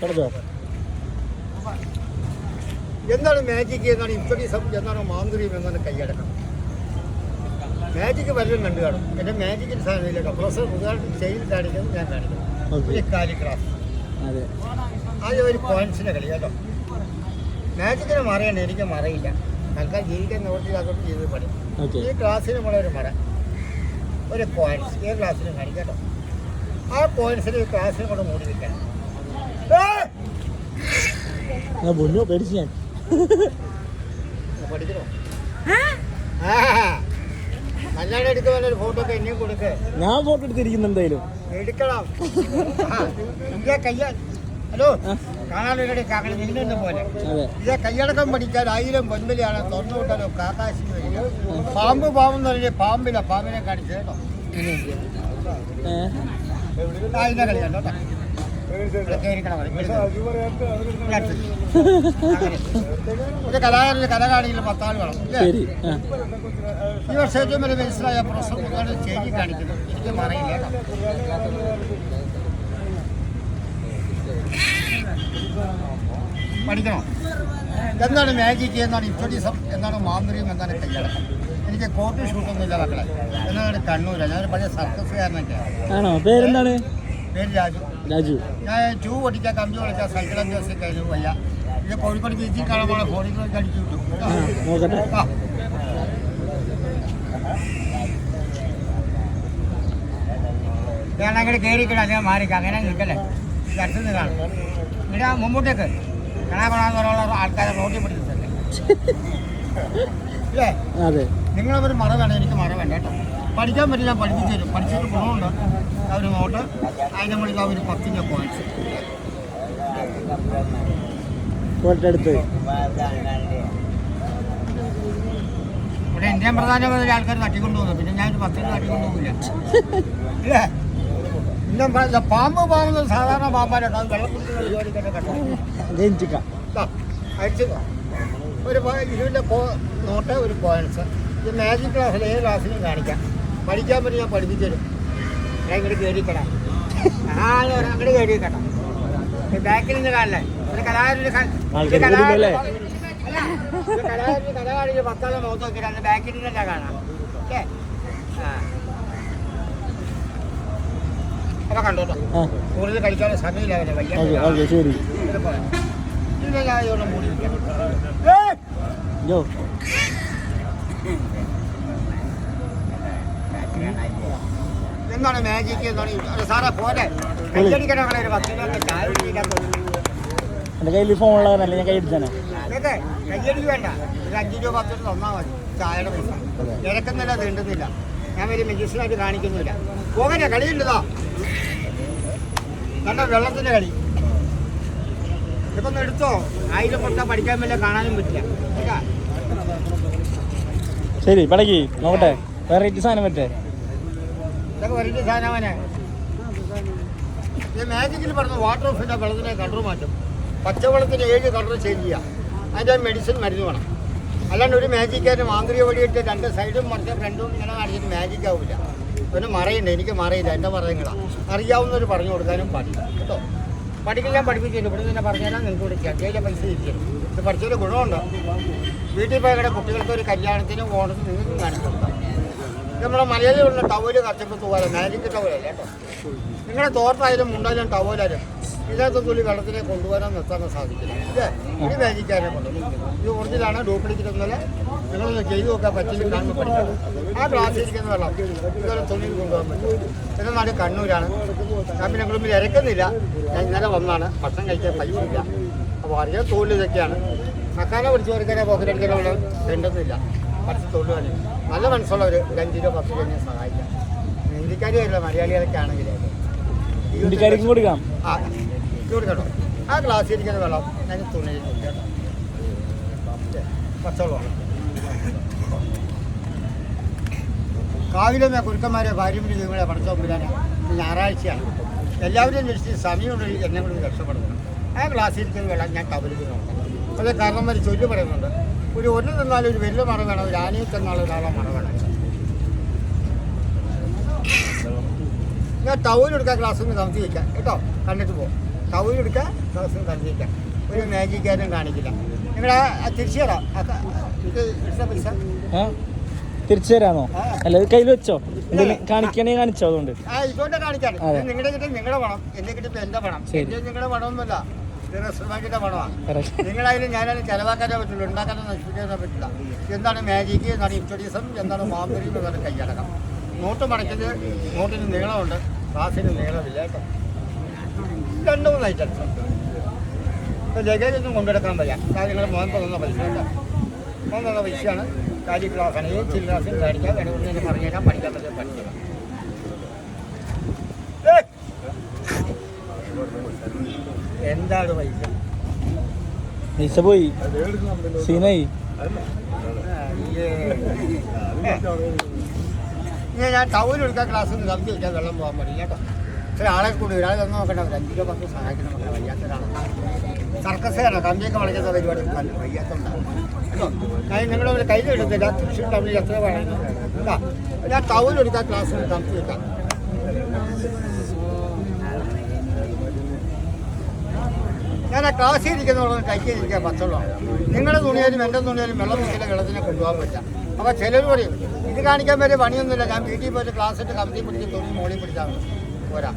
കിടക്കോ എന്താണ് മാജിക് എന്നാണ് ഇൻഫ്ലുസം എന്നാണ് മാന്ത്രികം എന്നാണ് കൈയടക്കണം മാജിക് വല്ലതും കണ്ടു കാണും. എന്റെ മാജിക്കിന് സാധനമില്ല പ്രൊഫസർ ഉദാഹരണം ചെയ്ത് കാണിക്കുന്നത് ഞാൻ കാണിക്കുന്നു. ഒരു കാലിഗ്രാഫ്. അതെ. ഒരു പോയിന്റ്സിന്റെ കളി കേട്ടോ. മാജിക്കിന് മറയാണ് എനിക്ക് മറയില്ല. തൽക്കാലം ജീവിക്കാൻ നിവർത്തി അതുകൊണ്ട് ചെയ്ത് പണി ഈ ക്ലാസ്സിന് നമ്മളെ ഒരു മറ. ഒരു പോയിന്റ്സ് ഈ ക്ലാസ്സിനും കാണിക്കാം കേട്ടോ. ആ പോയിന്റ്സിൽ ഈ ക്ലാസ്സിനെ കൊണ്ട് മൂടി വെക്കണം ഏയ്! ഞാൻ പൊന്നു പേടിച്ച് ഞാൻ. ഞാൻ ഫോട്ടോ എടുത്തിരിക്കുന്നു എന്തായാലും. എടുക്കണം. ഹലോ കാണാനൊരു പോലെ. ഇതേ കയ്യടക്കം പഠിക്കാൻ ആയിരം പൊൻപലിയാണ് തൊണ്ണൂട്ടലോ വരിക. പാമ്പ് പാമ്പെന്ന് പറഞ്ഞ പാമ്പില്ല പാമ്പിനെ കാണിച്ചു കേട്ടോ. ഏ? ആ, ഇതിന്റെ കളിയാണ് ഒരു കലാകാരന് കല കാണിക്കൽ പത്താൾ വേണം? ശരി ഈ വർഷം ഏറ്റവും വലിയ മനസ്സിലായ പ്രൊഫസർ മുഖാണ് ചേഞ്ചി കാണിക്കുന്നു. എനിക്ക് മറിയില്ല കേട്ടോ. പഠിക്കണോ? എന്താണ് മാജിക് എന്താണ് ഇൻഫ്ലുഡിസം എന്താണ് മാന്ത്രികം എന്താണ് കയ്യടക്കം എനിക്ക് കോട്ട് ഷൂട്ടൊന്നും ഇല്ല മക്കളെ. എന്നാണ് കണ്ണൂരാണ് ഞാനൊരു പഴയ സർക്കസ് ആണോ? പേരെന്താണ്? പേര് രാജു. രാജു. ഞാൻ ട്യൂ പഠിക്കാൻ കമ്പി വിളിച്ചാൽ സൈക്കിൾ അഭ്യാസം കഴിഞ്ഞു വയ്യ. ഇത് കോഴിക്കോട് ബീച്ചിൽ കാണാൻ പോണ ഫോണിൽ കൂടെ അടിച്ചു കിട്ടും. നോക്കട്ടെ. ഞാൻ അങ്ങനെ കയറിക്കണം ഞാൻ മാറിക്കാം അങ്ങനെ നിൽക്കല്ലേ? അടുത്ത് നിന്നാണ് ഇവിടെ മുമ്പോട്ടേക്ക്. കാണാൻ കൊള്ളാന്ന് പറയാനുള്ള ആൾക്കാരെ റോഡിൽ പിടിച്ചിട്ടല്ലേ ഇല്ലേ അതെ. അവർ മറ വേണം എനിക്ക് മറ വേണ്ട കേട്ടോ. പഠിക്കാൻ പറ്റില്ല പഠിപ്പിച്ചു തരും. പഠിച്ചിട്ട് ഗുണമുണ്ട് അവർ നോട്ട് അതിന്റെ മുകളിൽ അവർ പത്തിന്റെ പോയിന്റ്സ് ഫോട്ടോ എടുത്ത്. ഇവിടെ ഇന്ത്യൻ പ്രധാനമന്ത്രി ആൾക്കാർ തട്ടിക്കൊണ്ടു പോകുന്നു പിന്നെ ഞാനൊരു പത്തിന് തട്ടിക്കൊണ്ടുപോകില്ല. ഇല്ലേ പിന്നെ പ- പാമ്പ് പാമ്പ് സാധാരണ പാമ്പാരട്ടോ അത് വെള്ളത്തിൽ ജോലിക്കൊക്കെ കേട്ടോ. അടിച്ച് ഒരു ഇതിന്റെ പോ നോട്ട് ഒരു പോയിന്റ്സ് ഇത് മാജിക് ക്ലാസ്സിൽ ഏത് ക്ലാസ്സിലും കാണിക്കാം. പഠിക്കാൻ പറ്റി ഞാൻ പഠിപ്പിച്ചു തരും. ഞാൻ ഇങ്ങോട്ട് കയറിക്കട ആ അങ്ങോട്ട് കയറിക്കട്ടോ ബാക്കിൽ നിന്ന് കാണില്ലേ? ഒരു കലാകാരന്റെ കലാകാരൻ- കലാകാരന്റെ കല കാണിച്ച് പത്താളെ മുഖത്ത് നോക്കിയിട്ട് ബാക്കിൽ നിന്നല്ല കാണാം. ഓക്കെ? ആ. അപ്പൊ കണ്ടോട്ടോ കൂടുതൽ കഴിക്കാനുള്ള സമയമില്ല അവരെ. വയ്യ വെക്കാം. യോ എന്താണ് മാജിക് എന്താണ്? സാറേ ഒരു പത്ത് രൂപ ചായ കുടിക്കാൻ എന്റെ കയ്യിൽ ഞാൻ കൈ ഇതൊക്കെ വേണ്ട. ഒരു അഞ്ച് രൂപ പത്ത് രൂപ തന്നാൽ മതി. ചായയുടെ പൈസ. ഇറക്കുന്നില്ല തീണ്ടുന്നില്ല. ഞാൻ കാണിക്കുന്നില്ല. പോകട്ടെ കളിയുണ്ടോ കണ്ട വെള്ളത്തിന്റെ കളി. ഇതൊക്കെ ഒന്ന് എടുത്തോ? ആയിരം കൊടുത്താൽ പഠിക്കാൻ പറ്റില്ല കാണാനും പറ്റില്ല. ശരി പടക്കി നോക്കട്ടെ. വെറൈറ്റി സാധനം പറ്റേ ഇതൊക്കെ വെറൈറ്റി മാജിക്കിൽ പറഞ്ഞ വാട്ടർ ഓഫിന്റെ വെള്ളത്തിനെ കളർ മാറ്റും. പച്ചവെള്ളത്തിന് ഏഴ് കളർ ചേഞ്ച് ചെയ്യാം. അതിന്റെ മെഡിസിൻ മരുന്ന് വേണം. അല്ലാണ്ട് ഒരു മാജിക്കാരന് മാന്ത്രിക വഴിയിട്ട് രണ്ട് സൈഡും മറിച്ച രണ്ടും ഇങ്ങനെ കാണിച്ചിട്ട് മാജിക് ആവില്ല പിന്നെ മറയുണ്ട് എനിക്ക് മറയില്ല എന്റെ പറയുന്നതാണ് അറിയാവുന്നവർ പറഞ്ഞു കൊടുക്കാനും പാടില്ല. കേട്ടോ? പഠിക്കാൻ പഠിപ്പിച്ചില്ല ഇവിടെ തന്നെ പറഞ്ഞാലും നിങ്ങൾക്ക് ഇവിടെ അത്യാവശ്യം പൈസ ഇരിക്കും. ഇത് പഠിച്ചൊരു ഗുണമുണ്ടോ? വീട്ടിൽ പോയി ഇവിടെ കുട്ടികൾക്ക് ഒരു കല്യാണത്തിനും ഓണത്തിനും നിങ്ങൾക്കും കാണിച്ചു കൊടുക്കാം. നമ്മുടെ മലയാളികളുടെ ടവൽ കറച്ചപ്പോൾ തൂവാല മാജിക് ടവലല്ല കേട്ടോ? നിങ്ങളുടെ തോർത്തായാലും മുണ്ടായാലും ടവലായാലും ഇതിനകത്ത് തുള്ളി വെള്ളത്തിനെ കൊണ്ടുവരാൻ നിർത്താൻ സാധിക്കില്ല. ഇത് ഈ വേദിക്കാരെ കൊണ്ട് ഇത് ഒറിജിനാണ് ഡ്യൂപ്ലിക്കേറ്റ് എന്നാൽ നിങ്ങളൊന്ന് ചെയ്തു നോക്കാൻ പറ്റില്ല കാണുമ്പോൾ പഠിക്കാം ആ ഗ്ലാസ്സിൽ ഇരിക്കുന്ന വെള്ളം ഇതുപോലെ തുണിയിൽ കൊണ്ടുപോകാൻ പറ്റും പിന്നെ നാട് കണ്ണൂരാണ്. ഞാൻ പിന്നെ കുടുംബം ഇരക്കുന്നില്ല ഞാൻ ഇന്നലെ വന്നാണ് ഭക്ഷണം കഴിക്കാൻ പൈസ അപ്പോൾ അറിയാൻ തൊഴിൽ ഇതൊക്കെയാണ്. മക്കാനെ പിടിച്ച് കൊടുക്കാനോ പോക്കറ്റടിക്കാനുള്ള വേണ്ടതില്ല പക്ഷേ തൊഴിലാണ് നല്ല മനസ്സുള്ളവർ ഒരു അഞ്ച് രൂപ പത്ത് രൂപ സഹായിക്കാം. ഹിന്ദിക്കാരിയല്ല മലയാളികളൊക്കെ ആണെങ്കിൽ കൊടുക്കാം. ആ ഇത് കൊടുക്കട്ടോ ആ ഗ്ലാസ്സിൽ ഇരിക്കുന്ന വെള്ളം ഞാൻ തുണി കേട്ടോ. പച്ചവെള്ളം. കാവിലെ കുരുക്കന്മാരെ ഭാര്യമിരി നിങ്ങളെ പഠിത്തം പിള്ളേനെ ഞായറാഴ്ചയാണ്. എല്ലാവരും അന്വേഷിച്ച് സമയമുണ്ട് എന്നെ കൂടി രക്ഷപ്പെടുന്നത് ആ ഗ്ലാസ്സിൽ ഇരിക്കുന്ന വെള്ളം ഞാൻ കവലിക്ക് നോക്കണം അത് കാരണം വരെ ചൊല്ലി പറയുന്നുണ്ട്. ഒരു ഒന്ന് തന്നാലും ഒരു വലിയ മറ വേണം. ഒരു ആനയിൽ തന്നാൽ ഒരാളെ മറ വേണം. ഞാൻ ടൗലെടുക്കാൻ ക്ലാസ്സിൽ നിന്ന് നമുക്ക് കേട്ടോ? കണ്ടിട്ട് പോകും ടൗൺ എടുക്കുക ദിവസം കണ്ടിരിക്കാം ഒരു മാജിക്കാരും കാണിക്കില്ല. നിങ്ങളെ തിരിച്ചു തരാം ഇത് പൈസ? ആ? തിരിച്ചു തരാമോ അല്ല ഇത് കയ്യിൽ വെച്ചോ? കാണിക്കണേ കാണിച്ചോ അതുകൊണ്ട്? ഇതുകൊണ്ട് നിങ്ങളുടെ കിട്ടും നിങ്ങളുടെ പണം. കിട്ടും നിങ്ങളുടെ പണമൊന്നുമല്ല. പണമാണ്. ചിലവാക്കാനേ പറ്റുള്ളൂ. ഉണ്ടാക്കാനോ നശിപ്പിക്കാനോ പറ്റില്ല. എന്താണ് മാജിക്ക് എന്താണ് ഇൻട്രൊഡ്യൂസം എന്താണ് മാമ്പരിയും എന്താണ് കൈയടക്കം നോട്ട് മടക്കിയത് നോട്ടിന് നീളമുണ്ട്. ക്ലാസ്സിന് നീളമില്ല കേട്ടോ. രണ്ട് മൂന്ന് ഐറ്റം ഇപ്പോൾ ലഗേജ് ഒന്നും കൊണ്ടുനടക്കാൻ വയ്യ. കാര്യങ്ങൾ മോൻ തന്ന പൈസ മോൻ തന്ന പൈസയാണ് കാലി ക്ലാസ് ആണെങ്കിൽ ചില്ല ക്ലാസ്സിൽ കാണിക്കാം വേണമെങ്കിൽ പറഞ്ഞു തരാം പഠിക്കാൻ പറ്റും പഠിക്കാം! എന്താണ് പൈസ? പൈസ പോയി. സീനായി. ഞാൻ ടൗണിൽ എടുക്കാൻ ക്ലാസ്സിൽ നിന്ന് വെച്ചാൽ വെള്ളം പോകാൻ പറ്റില്ല കേട്ടോ. ആളെ കൂടി ഒരാൾ തന്നെ നോക്കണ്ട ഒരു അഞ്ച് രൂപ പത്ത് സഹായിക്കണം മക്കളെ വയ്യാത്തതാണ് സർക്കസാണ് കമ്പിയൊക്കെ വളയ്ക്കുന്ന പരിപാടി വയ്യാത്തതുണ്ടാവും കേട്ടോ? ഒരു നിങ്ങളുടെ കയ്യിൽ എടുത്തില്ല തൃശ്ശൂർ ടൗണിൽ എത്ര പറയുന്നു കേട്ടോ? ഞാൻ എടുത്താൽ ക്ലാസ് എടുക്കാം വെക്കാം. ഞാൻ ആ ക്ലാസ്സിൽ ഇരിക്കുന്നവരോട് കൈക്ക് ഇരിക്കാൻ പറ്റുള്ളൂ. നിങ്ങളുടെ തുണിയാലും എന്റെ തുണിയാലും വെള്ളം മുക്കിലെ വെള്ളത്തിനെ കൊണ്ടുപോകാൻ പറ്റില്ല. അപ്പോൾ ചിലർ പറയും ഇത് കാണിക്കാൻ വരെ പണിയൊന്നുമില്ല. ഞാൻ വീട്ടിൽ പോയിട്ട് ക്ലാസ് ഇട്ട് കമ്പി പിടിച്ച് തുണി മോളിൽ പിടിച്ചാൽ മതി. പോരാ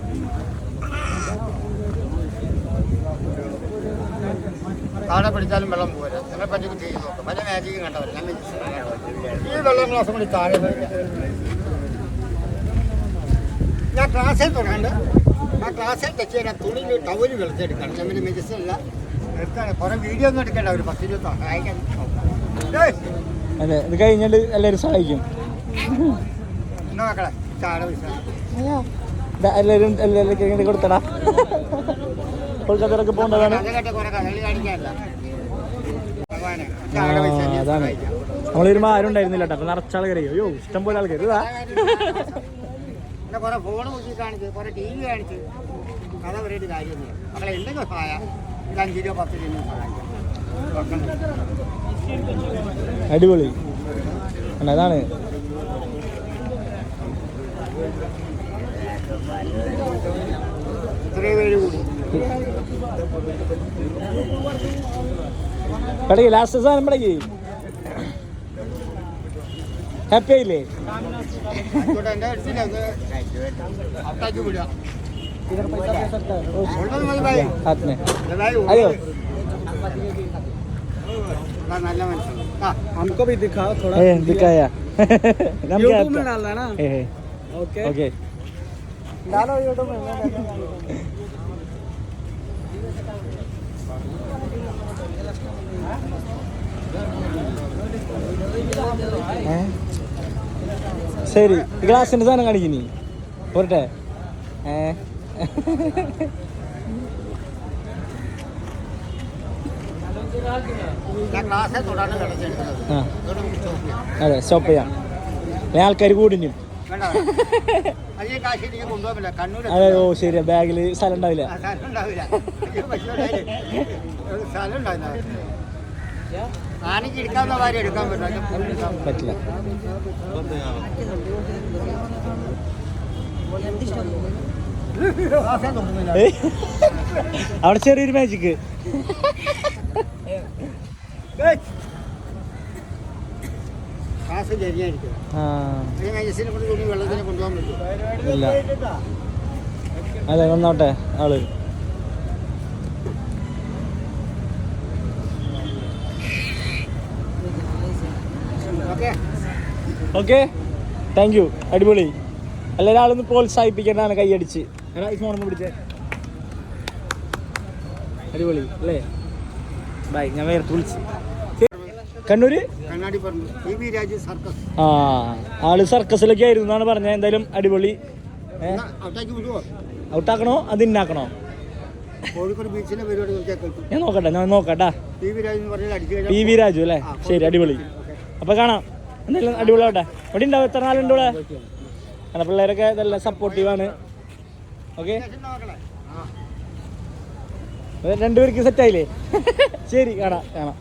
താഴെ പിടിച്ചാലും വെള്ളം പോരാ നിങ്ങളെ പറ്റി ചെയ്ത് നോക്കും പല മാജിക്കും കണ്ടവർ ഞാൻ ഈ വെള്ളം ഗ്ലാസ് കൂടി താഴെ ഞാൻ ക്ലാസ്സിൽ തുടങ്ങാണ്ട് ആ ക്ലാസ്സിൽ ടച്ച് ചെയ്യാൻ തുണി ടവൽ വെളുത്തെടുക്കണം ഞാൻ പിന്നെ മെഡിസിൻ ഇല്ല എടുത്താണ് കുറെ വീഡിയോ ഒന്നും എടുക്കേണ്ട ഒരു പത്ത് ഇരുപത്തോ സഹായിക്കാൻ! അതെ ഇത് കഴിഞ്ഞിട്ട് എല്ലാവരും സഹായിക്കും. എന്നാ മക്കളെ ചാട ദാ എല്ലാവരും എല്ലാവരും കൊടുത്തടാ. കൊൽക്കത്തയിലൊക്കെ പോകേണ്ടതാണ്. അതാണ്. നമ്മൾ വരുമ്പോൾ ആരും ഉണ്ടായിരുന്നില്ല കേട്ടോ. അപ്പൊ നിറച്ച ആൾക്കാരെ. അയ്യോ ഇഷ്ടം പോലെ ആൾക്കാർ ഇതാ അടിപൊളി. അതാണ്. ഇത്രയും പേര് കൂടി പടകി ലാസ്റ്റ് സാധനം പടകി ഹാപ്പി ആയില്ലേ ആയിക്കോട്ടെ, എൻ്റെ അടുത്തില്ല, ഇത് ഔട്ടാക്കി വിടുക. ഉള്ളത് മതി. हाथ में ഇതായി അയ്യോ ഉള്ളത്. ആ, നല്ല മനുഷ്യൻ ആ हमको भी दिखाओ थोड़ा ए दिखाया नाम क्या है यूट्यूब में आपका डालना है ना ए ए, ओके ओके डालो यूट्यूब में मैं डालूंगा। ഏ? ശരി ഗ്ലാസിന്റെ സാധനം കാണിക്കുന്നീ പോരട്ടെ ഏ ഞാൻ ക്ലാസ്സിൽ തൊടാണ് കിടച്ചെടുക്കുന്നത് ആ ഇതോടെ നമുക്ക് സ്റ്റോപ്പ് ചെയ്യാം. അതെ സ്റ്റോപ്പ് ചെയ്യാം ഞാൻ ആൾക്കാർ കൂടിനും അതെ ഓ ശരി ബാഗിൽ സ്ഥലം ഉണ്ടാവില്ല. പറ്റില്ല. അവിടെ ചെറിയൊരു മാജിക്ക് കൊണ്ട് തുണി വെള്ളത്തിനെ കൊണ്ടുപോകാൻ പറ്റും. ഇല്ല. അതെ വന്നോട്ടെ ആൾ. ഓക്കെ. ഓക്കെ? താങ്ക് യു അടിപൊളി. എല്ലാവരും ആളൊന്ന് പ്രോത്സാഹിപ്പിക്കേണ്ടതാണ് കൈയടിച്ച് എടാ ഈ ഫോണൊന്ന് പിടിച്ചേ. അടിപൊളി അല്ലേ? ബൈ ഞാൻ വേർത്ത് വിളിച്ച്. കണ്ണൂര്? ആ ആൾ സർക്കസിലൊക്കെ ആയിരുന്നു. എന്നാണ് പറഞ്ഞത്. എന്തായാലും അടിപൊളി. ഔട്ടാക്കണോ? അത് ഇന്നാക്കണോ? കോഴിക്കോട് ബീച്ചിലെ പരിപാടി നോക്കിയാൽ കേൾക്കും. ഞാൻ നോക്കട്ടെ. ഞാൻ നോക്കട്ടാ. പി വി രാജു അല്ലേ? ശരി അടിപൊളി. അപ്പൊ കാണാം. എന്തായാലും അടിപൊളി ആവട്ടെ. ഇവിടെ ഉണ്ടാവും. എത്ര നാളുണ്ട് ഇവിടെ? കാരണം പിള്ളേരൊക്കെ ഇതെല്ലാം സപ്പോർട്ടീവാണ് ഓക്കെ. രണ്ടുപേർക്ക് സെറ്റായില്ലേ ശരി കാണാം കാണാം.